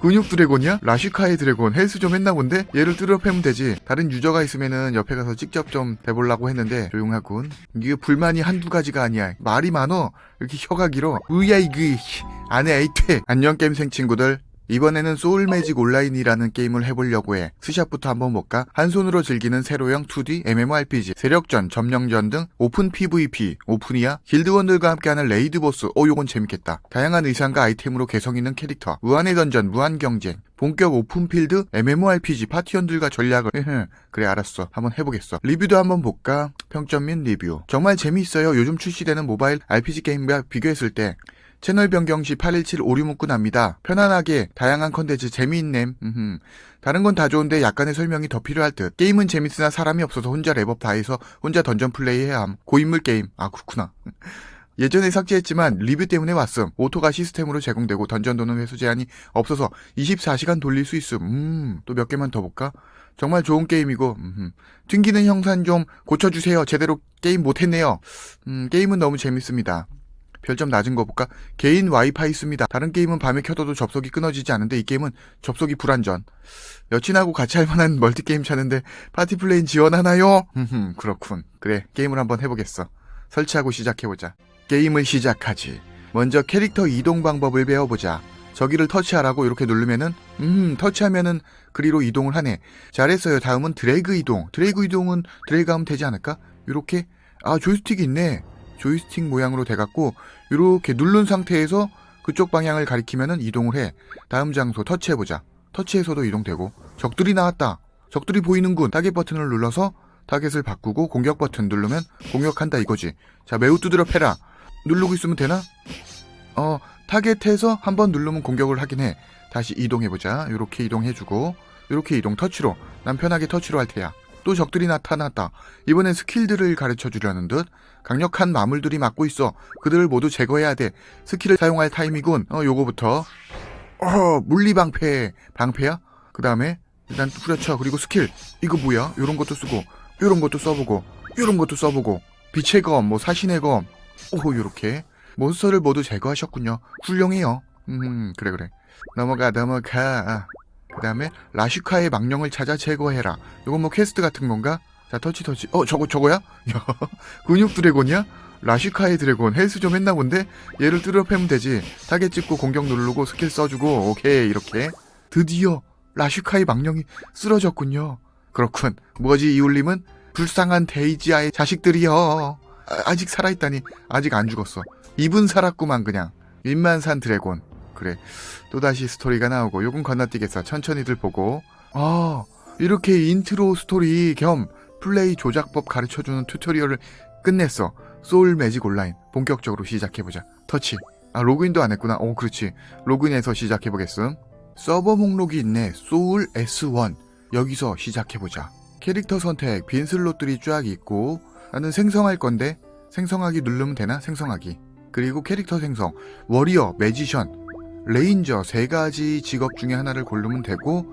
근육 드래곤이야? 라슈카의 드래곤 헬스 좀 했나 본데? 얘를 뚫어 패면 되지. 다른 유저가 있으면은 옆에 가서 직접 좀 대보려고 했는데 조용하군. 이게 불만이 한두 가지가 아니야. 말이 많어. 이렇게 혀가 길어. 으야 이그 안에 에이퇴 안녕 게임생 친구들 이번에는 소울 매직 온라인이라는 게임을 해보려고 해. 스샷부터 한번 볼까? 한 손으로 즐기는 세로형 2D MMORPG, 세력전, 점령전 등 오픈 PVP, 오픈이야? 길드원들과 함께하는 레이드 보스, 오 요건 재밌겠다. 다양한 의상과 아이템으로 개성 있는 캐릭터, 무한의 던전, 무한 경쟁, 본격 오픈필드 MMORPG 파티원들과 전략을. 그래 알았어. 한번 해보겠어. 리뷰도 한번 볼까? 평점 및 리뷰. 정말 재미있어요. 요즘 출시되는 모바일 RPG 게임과 비교했을 때 채널 변경 시 817 오류 문구 납니다. 편안하게 다양한 컨텐츠 재미있냄. 음흠. 다른 건 다 좋은데 약간의 설명이 더 필요할 듯. 게임은 재밌으나 사람이 없어서 혼자 랩업 다 해서 혼자 던전 플레이 해야 함. 고인물 게임. 아 그렇구나. 예전에 삭제했지만 리뷰 때문에 왔음. 오토가 시스템으로 제공되고 던전 도는 회수 제한이 없어서 24시간 돌릴 수 있음. 음, 또 몇 개만 더 볼까? 정말 좋은 게임이고, 음, 튕기는 형산 좀 고쳐주세요. 제대로 게임 못했네요. 음, 게임은 너무 재밌습니다. 별점 낮은 거 볼까? 개인 와이파이 씁니다. 다른 게임은 밤에 켜둬도 접속이 끊어지지 않는데 이 게임은 접속이 불안전. 여친하고 같이 할 만한 멀티게임 찾는데 파티 플레인 지원하나요? 흠 그렇군. 그래, 게임을 한번 해보겠어. 설치하고 시작해보자. 게임을 시작하지. 먼저 캐릭터 이동 방법을 배워보자. 저기를 터치하라고 이렇게 누르면은 음 터치하면은 그리로 이동을 하네. 잘했어요. 다음은 드래그 이동. 드래그 이동은 드래그 하면 되지 않을까? 이렇게 아 조이스틱이 있네. 조이스틱 모양으로 돼갖고 이렇게 누른 상태에서 그쪽 방향을 가리키면은 이동을 해. 다음 장소 터치해보자. 터치해서도 이동되고 적들이 나왔다. 적들이 보이는군. 타겟 버튼을 눌러서 타겟을 바꾸고 공격 버튼 누르면 공격한다 이거지. 자 매우 두드려 패라. 누르고 있으면 되나? 어 타겟해서 한번 누르면 공격을 하긴 해. 다시 이동해보자. 이렇게 이동해주고 이렇게 이동 터치로. 난 편하게 터치로 할 테야. 또 적들이 나타났다. 이번엔 스킬들을 가르쳐 주려는 듯. 강력한 마물들이 막고 있어. 그들을 모두 제거해야 돼. 스킬을 사용할 타임이군. 어, 요거부터. 어, 물리방패. 방패야? 그 다음에 일단 후려쳐. 그리고 스킬. 이거 뭐야? 요런 것도 쓰고, 요런 것도 써보고, 요런 것도 써보고. 빛의 검, 뭐 사신의 검. 오, 요렇게. 몬스터를 모두 제거하셨군요. 훌륭해요. 음, 그래, 그래. 넘어가, 넘어가. 그 다음에 라슈카의 망령을 찾아 제거해라. 이건 뭐 퀘스트 같은 건가? 자 터치 터치. 어 저거 저거야? 야 근육 드래곤이야? 라슈카의 드래곤 헬스 좀 했나 본데? 얘를 뚫어 패면 되지. 타겟 찍고 공격 누르고 스킬 써주고 오케이 이렇게. 드디어 라슈카의 망령이 쓰러졌군요. 그렇군. 뭐지 이울림은? 불쌍한 데이지아의 자식들이여. 아, 아직 살아있다니. 아직 안 죽었어. 입은 살았구만 그냥. 입만산 드래곤. 그래. 또다시 스토리가 나오고 요건 건너뛰겠어. 천천히들 보고. 아, 이렇게 인트로 스토리 겸 플레이 조작법 가르쳐주는 튜토리얼을 끝냈어. 소울 매직 온라인. 본격적으로 시작해보자. 터치. 아, 로그인도 안 했구나. 오, 그렇지. 로그인해서 시작해보겠음. 서버 목록이 있네. 소울 S1. 여기서 시작해보자. 캐릭터 선택, 빈 슬롯들이 쫙 있고, 나는 생성할 건데, 생성하기 누르면 되나? 생성하기. 그리고 캐릭터 생성, 워리어, 매지션, 레인저 세 가지 직업 중에 하나를 고르면 되고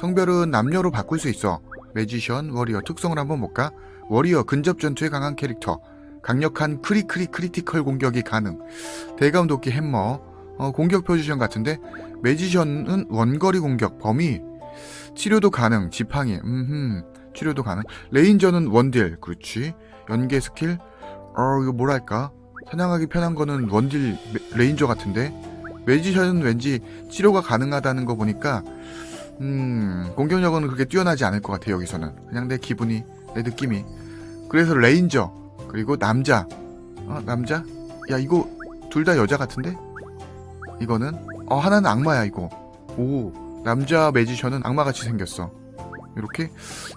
성별은 남녀로 바꿀 수 있어. 매지션, 워리어 특성을 한번 볼까? 워리어 근접 전투에 강한 캐릭터. 강력한 크리크리 크리티컬 공격이 가능. 대감 도끼 햄머. 어, 공격 포지션 같은데 매지션은 원거리 공격 범위. 치료도 가능. 지팡이. 음흠. 치료도 가능. 레인저는 원딜. 그렇지. 연계 스킬. 어 이거 뭐랄까? 사냥하기 편한 거는 원딜 메- 레인저 같은데. 매지션은 왠지 치료가 가능하다는 거 보니까 음 공격력은 그렇게 뛰어나지 않을 것 같아 여기서는. 그냥 내 기분이 내 느낌이. 그래서 레인저 그리고 남자. 어 남자? 야 이거 둘 다 여자 같은데? 이거는? 어 하나는 악마야 이거. 오 남자 매지션은 악마같이 생겼어. 이렇게?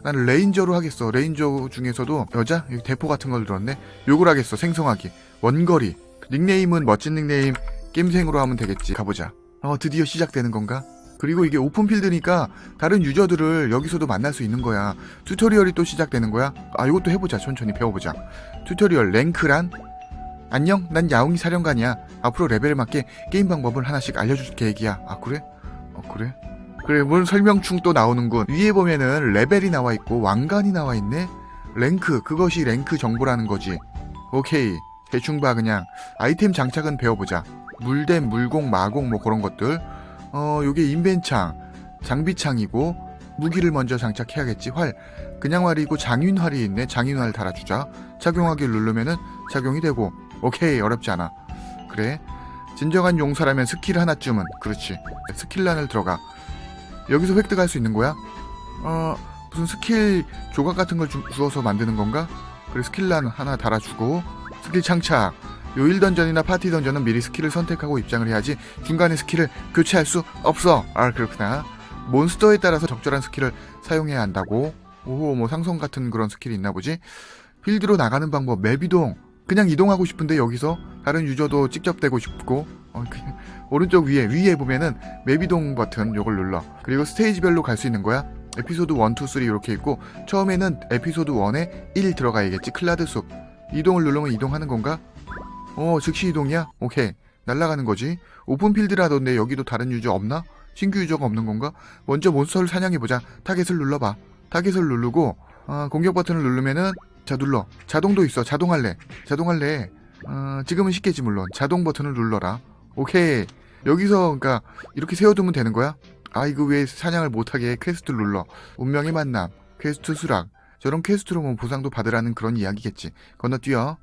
나는 레인저로 하겠어. 레인저 중에서도 여자? 대포 같은 걸 들었네. 요걸 하겠어 생성하기. 원거리. 닉네임은 멋진 닉네임 게임생으로 하면 되겠지. 가보자. 어, 드디어 시작되는 건가? 그리고 이게 오픈필드니까 다른 유저들을 여기서도 만날 수 있는 거야. 튜토리얼이 또 시작되는 거야. 아, 이것도 해보자. 천천히 배워보자. 튜토리얼 랭크란? 안녕, 난 야옹이 사령관이야. 앞으로 레벨에 맞게 게임 방법을 하나씩 알려줄 계획이야. 아, 그래? 어, 그래? 그래, 뭘 설명충 또 나오는군. 위에 보면은 레벨이 나와 있고 왕관이 나와 있네? 랭크, 그것이 랭크 정보라는 거지. 오케이. 대충 봐, 그냥. 아이템 장착은 배워보자. 물댐, 물공, 마공 뭐 그런 것들. 어 요게 인벤창 장비창이고 무기를 먼저 장착해야겠지. 활. 그냥 활이고 장윤활이 있네. 장윤활 달아주자. 착용하기를 누르면은 착용이 되고. 오케이 어렵지 않아. 그래. 진정한 용사라면 스킬 하나쯤은. 그렇지. 스킬란을 들어가. 여기서 획득할 수 있는 거야? 어 무슨 스킬 조각 같은 걸 주, 주어서 만드는 건가? 그래 스킬란 하나 달아주고. 스킬 창착 요 1던전이나 파티 던전은 미리 스킬을 선택하고 입장을 해야지 중간에 스킬을 교체할 수 없어. 아 그렇구나. 몬스터에 따라서 적절한 스킬을 사용해야 한다고? 오호 뭐 상성 같은 그런 스킬이 있나 보지? 필드로 나가는 방법 맵 이동. 그냥 이동하고 싶은데 여기서 다른 유저도 직접 되고 싶고. 어, 그, 오른쪽 위에 위에 보면은 맵 이동 버튼 요걸 눌러. 그리고 스테이지별로 갈 수 있는 거야? 에피소드 1, 2, 3 이렇게 있고 처음에는 에피소드 1에 1 들어가야겠지 클라드 숲 이동을 누르면 이동하는 건가? 어 즉시 이동이야? 오케이. 날아가는 거지. 오픈 필드라던데 여기도 다른 유저 없나? 신규 유저가 없는 건가? 먼저 몬스터를 사냥해보자. 타겟을 눌러봐. 타겟을 누르고 어, 공격 버튼을 누르면은 자 눌러. 자동도 있어. 자동할래. 자동할래. 어, 지금은 쉽겠지 물론. 자동 버튼을 눌러라. 오케이. 여기서 그러니까 이렇게 세워두면 되는 거야? 아 이거 왜 사냥을 못하게 퀘스트를 눌러? 운명의 만남. 퀘스트 수락. 저런 퀘스트로 뭐 보상도 받으라는 그런 이야기겠지. 건너뛰어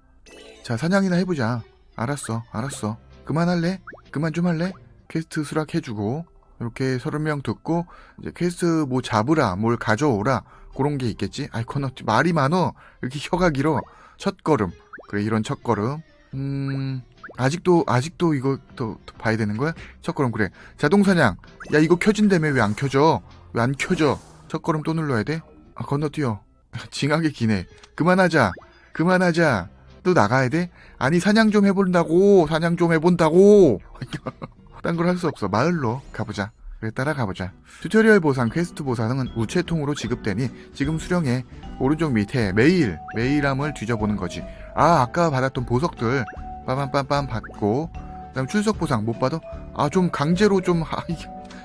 자 사냥이나 해보자. 알았어 알았어. 그만할래? 그만 좀 할래? 퀘스트 수락해주고 이렇게 서른 명 듣고 이제 퀘스트 뭐 잡으라 뭘 가져오라 그런 게 있겠지? 아이 건너뛰 말이 많어. 이렇게 혀가 길어. 첫 걸음. 그래 이런 첫 걸음. 음 아직도 아직도 이거 또, 또 봐야 되는 거야? 첫 걸음 그래. 자동 사냥. 야 이거 켜진다며. 왜 안 켜져? 왜 안 켜져? 첫 걸음 또 눌러야 돼? 아 건너뛰어. 징하게 기네. 그만하자. 그만하자 또 나가야 돼? 아니 사냥 좀 해본다고 사냥 좀 해본다고. 딴 걸 할 수 없어. 마을로 가보자. 그래 따라가보자. 튜토리얼 보상 퀘스트 보상은 우체통으로 지급되니 지금 수령해. 오른쪽 밑에 메일 메일함을 뒤져보는 거지. 아 아까 받았던 보석들. 빠밤빰빰 받고. 그다음 출석 보상 못 받아? 아좀 강제로 좀 아,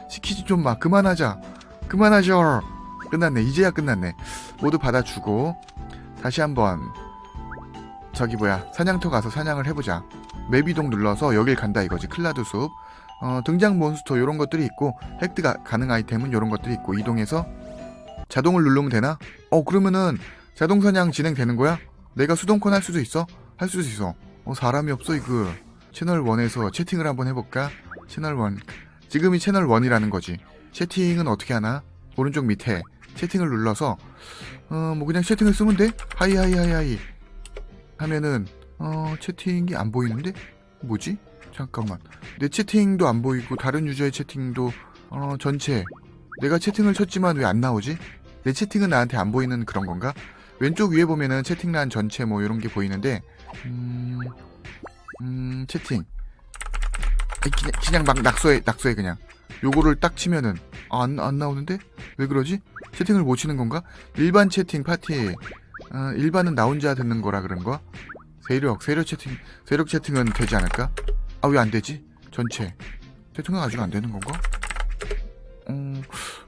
시키지 좀 마. 그만하자. 그만하셔. 끝났네. 이제야 끝났네. 모두 받아주고. 다시 한번 저기 뭐야 사냥터 가서 사냥을 해보자 맵 이동 눌러서 여길 간다 이거지 클라드 숲 어, 등장 몬스터 이런 것들이 있고 획득 가- 가능 아이템은 이런 것들이 있고 이동해서 자동을 누르면 되나? 어 그러면은 자동 사냥 진행되는 거야? 내가 수동권 할 수도 있어? 할 수도 있어 어 사람이 없어 이거 채널 1에서 채팅을 한번 해볼까? 채널 1 지금이 채널 1이라는 거지 채팅은 어떻게 하나? 오른쪽 밑에 채팅을 눌러서 어 뭐 그냥 채팅을 쓰면 돼? 하이 하이 하이 하이 하면은 어 채팅이 안 보이는데? 뭐지? 잠깐만 내 채팅도 안 보이고 다른 유저의 채팅도 어 전체 내가 채팅을 쳤지만 왜 안 나오지? 내 채팅은 나한테 안 보이는 그런 건가? 왼쪽 위에 보면은 채팅란 전체 뭐 이런 게 보이는데 음, 음 채팅 그냥, 그냥 막 낙서해 낙서해 그냥 요거를 딱 치면은 아, 안, 안 나오는데? 왜 그러지? 채팅을 못 치는 건가? 일반 채팅 파티 어, 일반은 나 혼자 듣는 거라 그런 거? 세력 세력 채팅 세력 채팅은 되지 않을까? 아 왜 안 되지? 전체 채팅은 아직 안 되는 건가? 어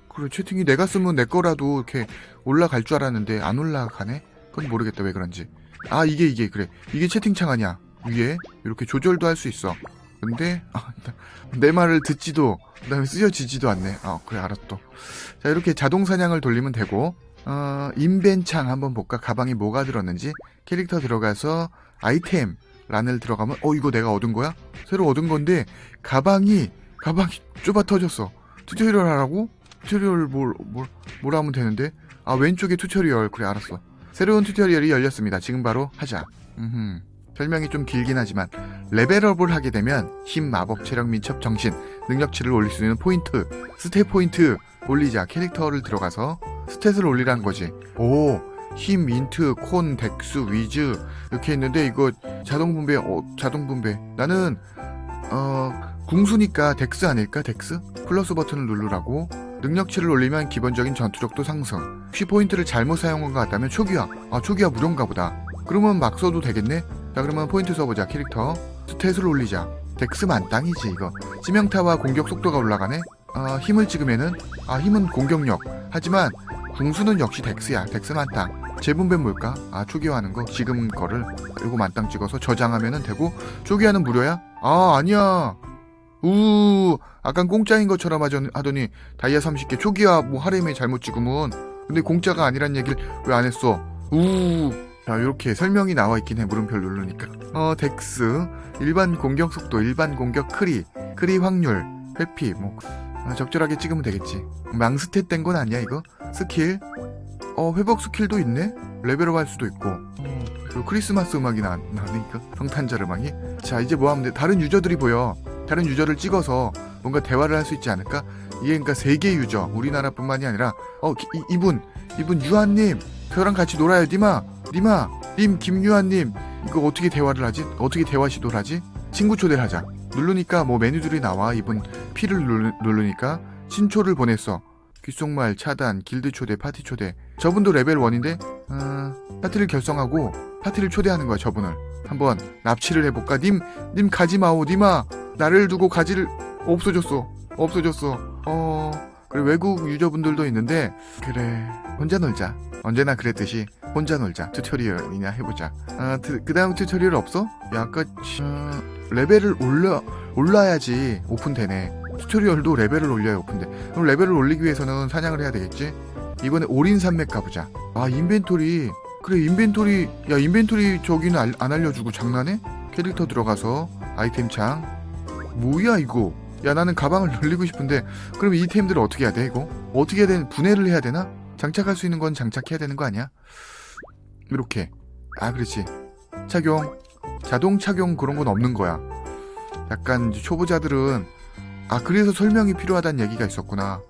그래 채팅이 내가 쓰면 내 거라도 이렇게 올라갈 줄 알았는데 안 올라가네? 그건 모르겠다 왜 그런지 아 이게 이게 그래 이게 채팅창 아니야 위에 이렇게 조절도 할 수 있어 근데 아, 내 말을 듣지도 그다음에 쓰여지지도 않네 아 그래 알았어 자 이렇게 자동 사냥을 돌리면 되고 어 인벤창 한번 볼까? 가방에 뭐가 들었는지? 캐릭터 들어가서 아이템 란을 들어가면 어 이거 내가 얻은 거야? 새로 얻은 건데 가방이 가방이 좁아 터졌어. 튜토리얼 하라고? 튜토리얼 뭘, 뭘, 뭘 하면 되는데? 아 왼쪽에 튜토리얼. 그래 알았어. 새로운 튜토리얼이 열렸습니다. 지금 바로 하자. 음흠. 설명이 좀 길긴 하지만 레벨업을 하게 되면 힘, 마법, 체력, 민첩, 정신, 능력치를 올릴 수 있는 포인트 스탯 포인트 올리자. 캐릭터를 들어가서 스탯을 올리라는 거지. 오 힘, 인트, 콘, 덱스, 위즈 이렇게 있는데 이거 자동 분배 어, 자동 분배. 나는 어 궁수니까 덱스 아닐까 덱스? 플러스 버튼을 누르라고. 능력치를 올리면 기본적인 전투력도 상승. 혹시 포인트를 잘못 사용한 것 같다면 초기화. 아 초기화 무료인가 보다. 그러면 막 써도 되겠네? 자 그러면 포인트 써보자 캐릭터. 스탯을 올리자. 덱스 만땅이지 이거. 치명타와 공격 속도가 올라가네 아 힘을 찍으면은 아 힘은 공격력. 하지만 궁수는 역시 덱스야. 덱스 만땅. 재분배 뭘까? 아 초기화하는 거. 지금 거를 이거 만땅 찍어서 저장하면은 되고 초기화는 무료야? 아 아니야. 우 아깐 공짜인 것처럼 하더니 다이아 30개 초기화 뭐 하렘에 잘못 찍으면. 근데 공짜가 아니란 얘기를 왜 안 했어? 우 자, 이렇게 설명이 나와 있긴 해. 물음표를 누르니까. 어, 덱스, 일반 공격 속도, 일반 공격 크리, 크리 확률, 회피, 뭐, 아, 적절하게 찍으면 되겠지. 망스탯 된 건 아니야, 이거? 스킬, 어, 회복 스킬도 있네? 레벨업 할 수도 있고. 어, 그리고 크리스마스 음악이 나, 나니까. 성탄절 음악이. 자, 이제 뭐 하면 돼? 다른 유저들이 보여. 다른 유저를 찍어서 뭔가 대화를 할 수 있지 않을까? 이게 그러니까 세계 유저, 우리나라뿐만이 아니라, 어, 기- 이, 이분, 이분 유한님, 저랑 같이 놀아요, 니마. 니마, 님, 김유한님, 이거 어떻게 대화를 하지? 어떻게 대화 시도를 하지? 친구 초대를 하자. 누르니까 뭐 메뉴들이 나와. 이분 누르, 누르니까 신초를 보냈어. 귓속말, 차단, 길드 초대, 파티 초대. 저분도 레벨 1인데, 어, 파티를 결성하고 파티를 초대하는 거야, 저분을. 한번 납치를 해볼까? 님, 님 가지 마오, 니마. 나를 두고 가지를 없어졌어. 없어졌어. 어, 그래, 외국 유저분들도 있는데, 그래, 혼자 놀자. 언제나 그랬듯이 혼자 놀자 튜토리얼이냐 해보자 아, 그 다음 튜토리얼 없어? 야 아까 어, 레벨을 올려 올라야지 오픈되네 튜토리얼도 레벨을 올려야 오픈돼. 그럼 레벨을 올리기 위해서는 사냥을 해야 되겠지? 이번에 올인 산맥 가보자. 아 인벤토리. 그래 인벤토리. 야 인벤토리 저기는 알- 안 알려주고 장난해? 캐릭터 들어가서 아이템 창. 뭐야 이거? 야 나는 가방을 늘리고 싶은데 그럼 이 템들을 어떻게 해야 돼 이거? 어떻게 해야 되는 분해를 해야 되나? 장착할 수 있는 건 장착해야 되는 거 아니야? 이렇게. 아 그렇지. 착용. 자동 착용 그런 건 없는 거야. 약간 초보자들은 아 그래서 설명이 필요하다는 얘기가 있었구나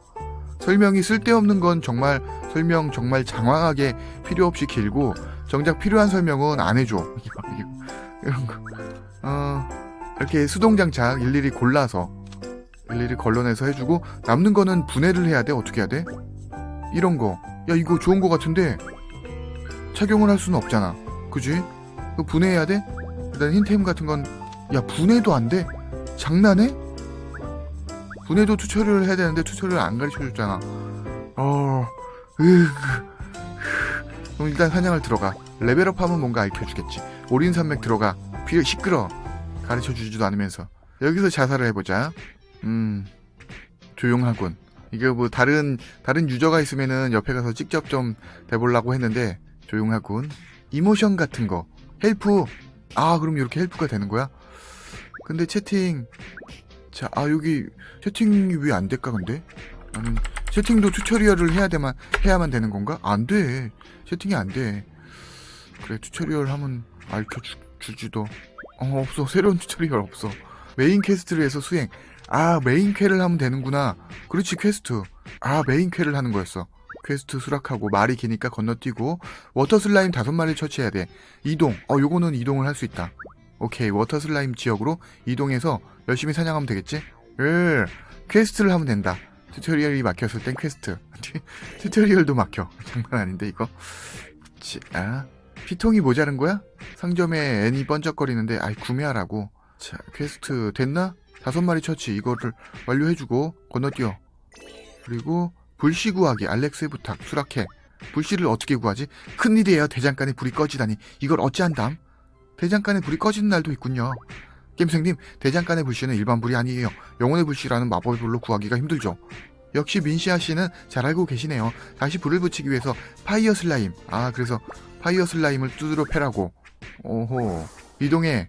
설명이 쓸데없는 건 정말 설명 정말 장황하게 필요 없이 길고 정작 필요한 설명은 안 해줘 이런 거 어 이렇게 수동 장착 일일이 골라서 일일이 걸러내서 해주고 남는 거는 분해를 해야 돼 어떻게 해야 돼 이런 거. 야, 이거 좋은 거 같은데 착용을 할 수는 없잖아. 그지? 분해해야 돼? 일단 흰템 같은 건, 야, 분해도 안 돼? 장난해? 분해도 튜토리얼을 해야 되는데 튜토리얼 안 가르쳐 줬잖아. 어, 으, 그럼 일단 사냥을 들어가. 레벨업 하면 뭔가 알려 주겠지. 올인 산맥 들어가. 비 시끄러. 가르쳐 주지도 않으면서. 여기서 자살을 해보자. 음, 조용하군. 이게 뭐 다른 다른 유저가 있으면은 옆에 가서 직접 좀 대보려고 했는데 조용하군. 이모션 같은 거 헬프 아 그럼 이렇게 헬프가 되는 거야? 근데 채팅 자 아 여기 채팅이 왜 안 될까 근데 나는 채팅도 튜토리얼을 해야 되만 해야만 되는 건가? 안 돼. 채팅이 안 돼. 그래 튜토리얼 하면 알려 주, 주지도 어 없어 새로운 튜토리얼 없어. 메인 퀘스트를 해서 수행. 아 메인 퀘를 하면 되는구나. 그렇지 퀘스트. 아 메인 퀘를 하는 거였어. 퀘스트 수락하고 말이 기니까 건너뛰고 워터 슬라임 다섯 마리 처치해야 돼. 이동. 어 요거는 이동을 할 수 있다. 오케이 워터 슬라임 지역으로 이동해서 열심히 사냥하면 되겠지? 예. 퀘스트를 하면 된다. 튜토리얼이 막혔을 땐 퀘스트. 튜토리얼도 막혀. 장난 아닌데 이거. 자, 피통이 모자른 거야? 상점에 N이 번쩍거리는데 아이 구매하라고. 자, 퀘스트 됐나? 다섯 마리 처치 이거를 완료해주고 건너뛰어. 그리고 불씨 구하기 알렉스의 부탁 수락해. 불씨를 어떻게 구하지? 큰일이에요. 대장간에 불이 꺼지다니. 이걸 어찌한담? 대장간에 불이 꺼지는 날도 있군요. 겜생님, 대장간의 불씨는 일반 불이 아니에요. 영혼의 불씨라는 마법의 불로 구하기가 힘들죠. 역시 민시아 씨는 잘 알고 계시네요. 다시 불을 붙이기 위해서 파이어 슬라임. 아, 그래서 파이어 슬라임을 두드려 패라고. 오호. 이동해.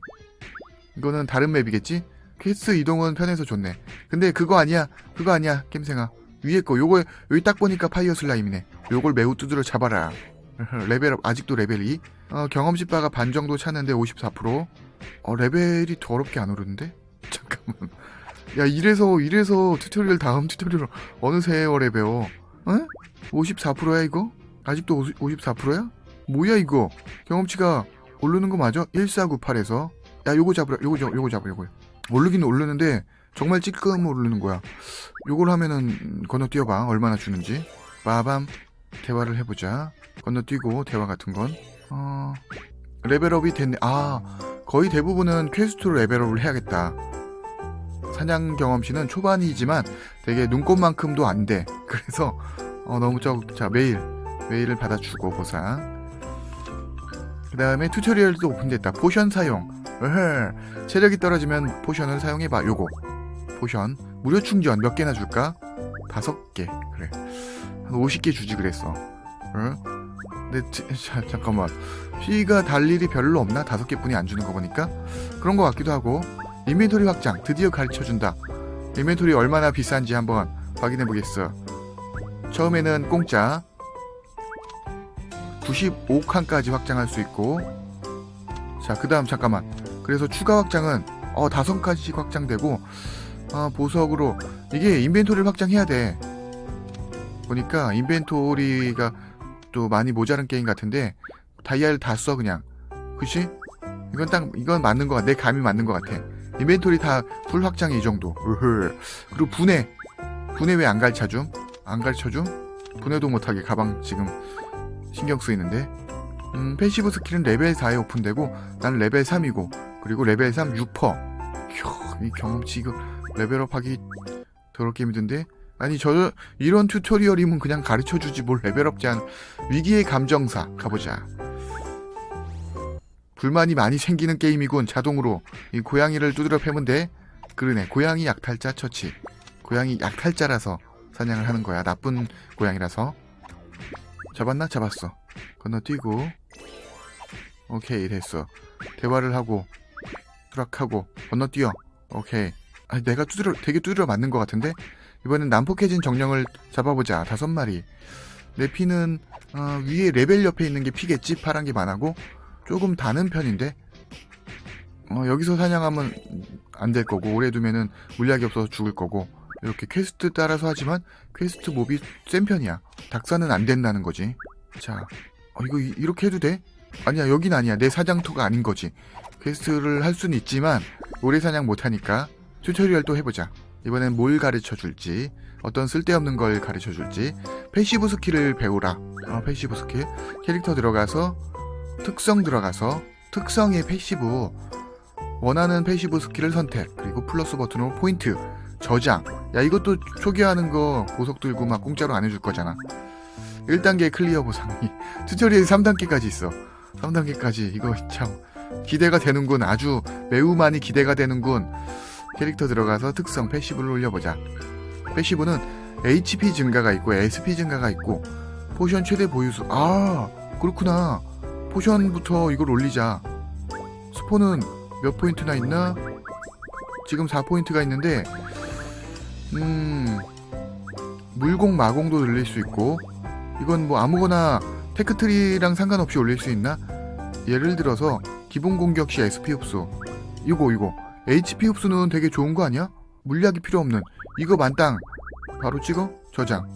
이거는 다른 맵이겠지? 퀘스트 이동은 편해서 좋네. 근데 그거 아니야. 그거 아니야. 겜생아. 위에 거. 요거 여기 딱 보니까 파이어 슬라임이네. 요걸 매우 두드려 잡아라. 레벨업 아직도 레벨 2. 어, 경험치 바가 반 정도 찼는데 54%. 어, 레벨이 더럽게 안 오르는데? 잠깐만. 야, 이래서 이래서 튜토리얼 다음 튜토리얼 어느새 월에 배워. 어? 54%야 이거? 아직도 54%야? 뭐야 이거? 경험치가 오르는 거 맞아? 1498에서 야 요거 잡으라 요거 잡 요거 잡으 요거 오르긴 오르는데 정말 찔끔 오르는 거야 요걸 하면은 건너뛰어봐 얼마나 주는지 빠밤 대화를 해보자 건너뛰고 대화 같은 건 어 레벨업이 됐네 아 거의 대부분은 퀘스트로 레벨업을 해야겠다 사냥 경험치는 초반이지만 되게 눈꽃만큼도 안 돼 그래서 어 너무 적 자 메일 메일을 받아주고 보상 그 다음에 튜토리얼도 오픈됐다. 포션 사용. 으흐. 체력이 떨어지면 포션을 사용해봐. 요거. 포션 무료 충전 몇 개나 줄까? 다섯 개 그래 한 50개 주지 그랬어 응? 근데 지- 자, 잠깐만. 피가 달 일이 별로 없나? 다섯 개뿐이 안 주는 거 보니까? 그런 거 같기도 하고. 인벤토리 확장 드디어 가르쳐준다. 인벤토리 얼마나 비싼지 한번 확인해 보겠어. 처음에는 공짜. 95칸까지 확장할 수 있고. 자 그 다음 잠깐만. 그래서 추가 확장은 어 다섯 칸씩 확장되고 아 보석으로. 이게 인벤토리를 확장해야 돼. 보니까 인벤토리가 또 많이 모자란 게임 같은데 다이아를 다 써 그냥 그치? 이건 딱 이건 맞는 거 같아 내 감이 맞는 거 같아 인벤토리 다 풀 확장이 이 정도 으흐. 그리고 분해 분해 왜 안 가르쳐줌? 안 가르쳐줌? 분해도 못하게 가방 지금 신경 쓰이는데 음, 패시브 스킬은 레벨 4에 오픈되고 난 레벨 3이고 그리고 레벨 3 6퍼 이 경험치 이거 레벨업하기 더럽게 힘든데 아니 저 이런 튜토리얼이면 그냥 가르쳐주지 뭘 레벨업 제한 위기의 감정사 가보자. 불만이 많이 생기는 게임이군 자동으로. 이 고양이를 두드려 패면 돼? 그러네. 고양이 약탈자 처치. 고양이 약탈자라서 사냥을 하는 거야. 나쁜 고양이라서. 잡았나? 잡았어. 건너뛰고. 오케이 됐어. 대화를 하고 수락하고 건너뛰어. 오케이. 아 내가 두드려 되게 두드려 맞는 것 같은데 이번엔 난폭해진 정령을 잡아보자. 다섯 마리. 내 피는 어, 위에 레벨 옆에 있는 게 피겠지? 파란 게 많아고? 조금 다는 편인데? 어, 여기서 사냥하면 안 될 거고 오래 두면은 물약이 없어서 죽을 거고. 이렇게 퀘스트 따라서 하지만 퀘스트 몹이 센 편이야. 닥사는 안 된다는 거지. 자 어, 이거 이- 이렇게 해도 돼? 아니야 여긴 아니야. 내 사장터가 아닌 거지. 퀘스트를 할 수는 있지만 오래 사냥 못하니까 튜토리얼 또 해보자 이번엔 뭘 가르쳐 줄지 어떤 쓸데없는 걸 가르쳐 줄지 패시브 스킬을 배우라. 어, 패시브 스킬. 캐릭터 들어가서 특성 들어가서 특성의 패시브 원하는 패시브 스킬을 선택. 그리고 플러스 버튼으로 포인트 저장. 야 이것도 초기화하는 거 보석 들고 막 공짜로 안 해줄 거잖아. 1단계 클리어 보상이 튜토리얼 3단계까지 있어. 3단계까지. 이거 참 기대가 되는군. 아주 매우 많이 기대가 되는군 캐릭터 들어가서 특성 패시브를 올려보자. 패시브는 HP 증가가 있고 SP 증가가 있고 포션 최대 보유수. 아 그렇구나. 포션부터 이걸 올리자. 스포는 몇 포인트나 있나? 지금 4포인트가 있는데 음 물공 마공도 늘릴 수 있고 이건 뭐 아무거나 테크트리랑 상관없이 올릴 수 있나? 예를 들어서 기본 공격 시 SP 흡수. 이거 이거 HP 흡수는 되게 좋은 거 아니야? 물약이 필요 없는. 이거 만땅. 바로 찍어? 저장.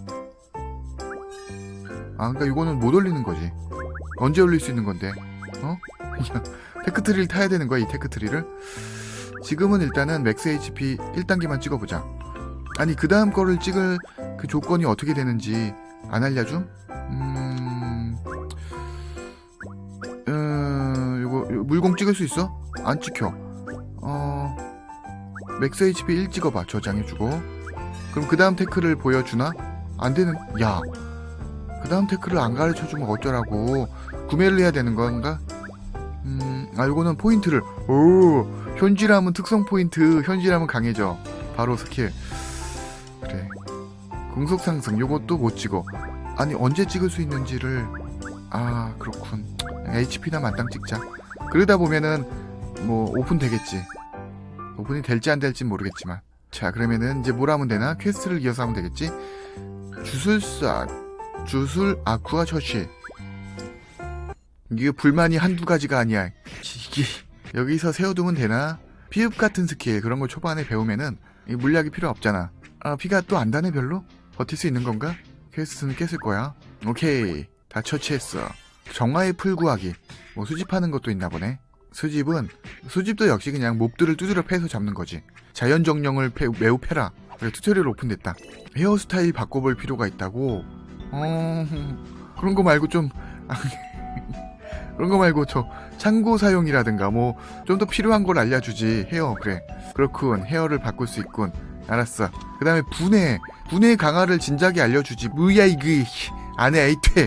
아 그러니까 이거는 못 올리는 거지. 언제 올릴 수 있는 건데? 어? 테크트리를 타야 되는 거야 이 테크트리를? 지금은 일단은 맥스 HP 1단계만 찍어보자. 아니 그 다음 거를 찍을 그 조건이 어떻게 되는지 안 알려줌? 음... 음... 이거, 이거 물공 찍을 수 있어? 안 찍혀. 어... 맥스 HP 1 찍어봐 저장해주고. 그럼 그 다음 테크를 보여주나? 안 되는 야. 그 다음 테크를 안 가르쳐주면 어쩌라고. 구매를 해야 되는 건가? 음... 아 이거는 포인트를. 오 현질하면 특성 포인트 현질하면 강해져. 바로 스킬. 그래. 공속 상승 요것도 못 찍어. 아니 언제 찍을 수 있는지를. 아 그렇군. HP나 만땅 찍자. 그러다 보면은 뭐 오픈 되겠지 오픈이 될지 안 될지 모르겠지만. 자 그러면은 이제 뭘 하면 되나? 퀘스트를 이어서 하면 되겠지? 주술사 주술 아쿠아 처치. 이게 불만이 한두 가지가 아니야. 이게 여기서 세워두면 되나? 피읍 같은 스킬 그런 거 초반에 배우면은 이 물약이 필요 없잖아. 아 피가 또 안 다네 별로? 버틸 수 있는 건가? 퀘스트는 깼을 거야. 오케이. 다 처치했어. 정화의 풀 구하기. 뭐 수집하는 것도 있나 보네 수집은 수집도 역시 그냥 몹들을 두드려 패서 잡는 거지. 자연 정령을 패- 매우 패라. 그래 튜토리얼 오픈됐다. 헤어스타일 바꿔볼 필요가 있다고? 어 그런 거 말고 좀 그런 거 말고 저 창고 사용이라든가 뭐 좀 더 필요한 걸 알려주지. 헤어 그래. 그렇군. 헤어를 바꿀 수 있군. 알았어. 그 다음에 분해. 분해 강화를 진작에 알려주지. 뭐야 이거 안에 에이퇴